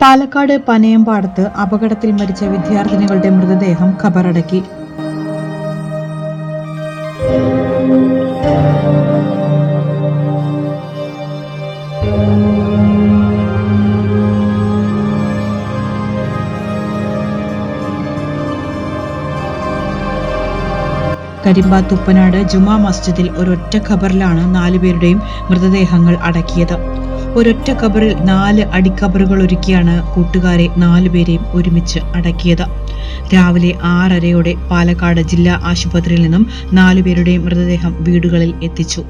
പാലക്കാട് പനയമ്പാടത്ത് അപകടത്തിൽ മരിച്ച വിദ്യാർത്ഥിനികളുടെ മൃതദേഹം ഖബറടക്കി. കരിമ്പ തുപ്പനാട് ജുമാ മസ്ജിദിൽ ഒരൊറ്റ ഖബറിലാണ് നാലുപേരുടെയും മൃതദേഹങ്ങൾ അടക്കിയത്. ഒരൊറ്റ കബറിൽ നാല് അടിക്കബറുകൾ ഒരുക്കിയാണ് കൂട്ടുകാരെ നാലുപേരെയും ഒരുമിച്ച് അടക്കിയത്. രാവിലെ ആറരയോടെ പാലക്കാട് ജില്ലാ ആശുപത്രിയിൽ നിന്നും നാലുപേരുടെയും മൃതദേഹം വീടുകളിൽ എത്തിച്ചു.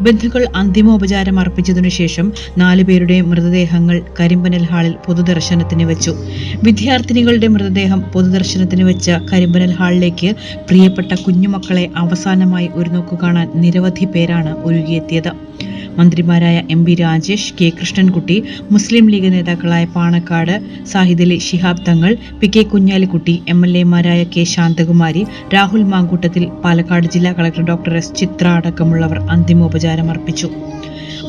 ബന്ധുക്കൾ അന്തിമോപചാരം അർപ്പിച്ചതിനു ശേഷം നാലുപേരുടെയും മൃതദേഹങ്ങൾ കരിമ്പനൽ ഹാളിൽ പൊതുദർശനത്തിന് വെച്ചു. വിദ്യാർത്ഥിനികളുടെ മൃതദേഹം പൊതുദർശനത്തിന് വെച്ച കരിമ്പനൽ ഹാളിലേക്ക് പ്രിയപ്പെട്ട കുഞ്ഞുമക്കളെ അവസാനമായി ഒരു നോക്കു കാണാൻ നിരവധി പേരാണ് ഒഴുകിയെത്തിയത് മന്ത്രിമാരായ M P Rajesh K Krishnankutty Muslim League നേതാക്കളായ Panakkad Sahidali Shihab Thangal P K Kunhalikutty M L എമാരായ K Santhakumari Rahul Mamkootathil Palakkad ജില്ലാ കളക്ടർ ഡോക്ടർ എസ് ചിത്ര അടക്കമുള്ളവർ അന്തിമോപചാരം അർപ്പിച്ചു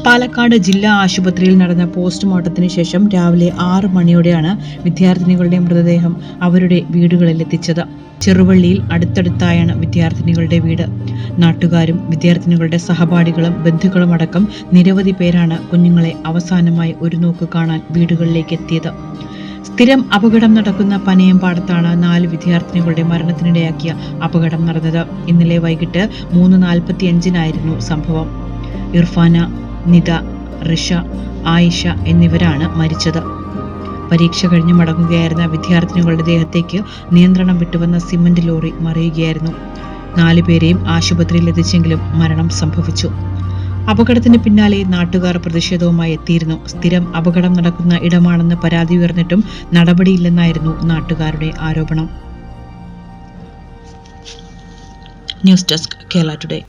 പാലക്കാട് ജില്ലാ ആശുപത്രിയിൽ നടന്ന പോസ്റ്റ്മോർട്ടത്തിന് ശേഷം രാവിലെ ആറ് മണിയോടെയാണ് വിദ്യാർത്ഥിനികളുടെ മൃതദേഹം അവരുടെ വീടുകളിൽ എത്തിച്ചത്. ചെറുവള്ളിയിൽ അടുത്തടുത്തായാണ് വിദ്യാർത്ഥിനികളുടെ വീട്. നാട്ടുകാരും വിദ്യാർത്ഥിനികളുടെ സഹപാഠികളും ബന്ധുക്കളും അടക്കം നിരവധി പേരാണ് കുഞ്ഞുങ്ങളെ അവസാനമായി ഒരു നോക്ക് കാണാൻ വീടുകളിലേക്ക് എത്തിയത്. സ്ഥിരം അപകടം നടക്കുന്ന പനയമ്പാടത്താണ് നാല് വിദ്യാർത്ഥിനികളുടെ മരണത്തിനിടയാക്കിയ അപകടം നടന്നത്. ഇന്നലെ വൈകിട്ട് മൂന്ന് നാൽപ്പത്തിയഞ്ചിനായിരുന്നു സംഭവം. ഇർഫാന നിത റിഷ ആയിഷ എന്നിവരാണ് മരിച്ചത്. പരീക്ഷ കഴിഞ്ഞ് മടങ്ങുകയായിരുന്ന വിദ്യാർത്ഥിനികളുടെ ദേഹത്തേക്ക് നിയന്ത്രണം വിട്ടുവന്ന സിമന്റ് ലോറി മറിയുകയായിരുന്നു. നാലു പേരെയും ആശുപത്രിയിൽ എത്തിച്ചെങ്കിലും മരണം സംഭവിച്ചു. അപകടത്തിന് പിന്നാലെ നാട്ടുകാർ പ്രതിഷേധവുമായി എത്തിയിരുന്നു. സ്ഥിരം അപകടം നടക്കുന്ന ഇടമാണെന്ന് പരാതി ഉയർന്നിട്ടും നടപടിയില്ലെന്നായിരുന്നു നാട്ടുകാരുടെ ആരോപണം. News desk Kerala today.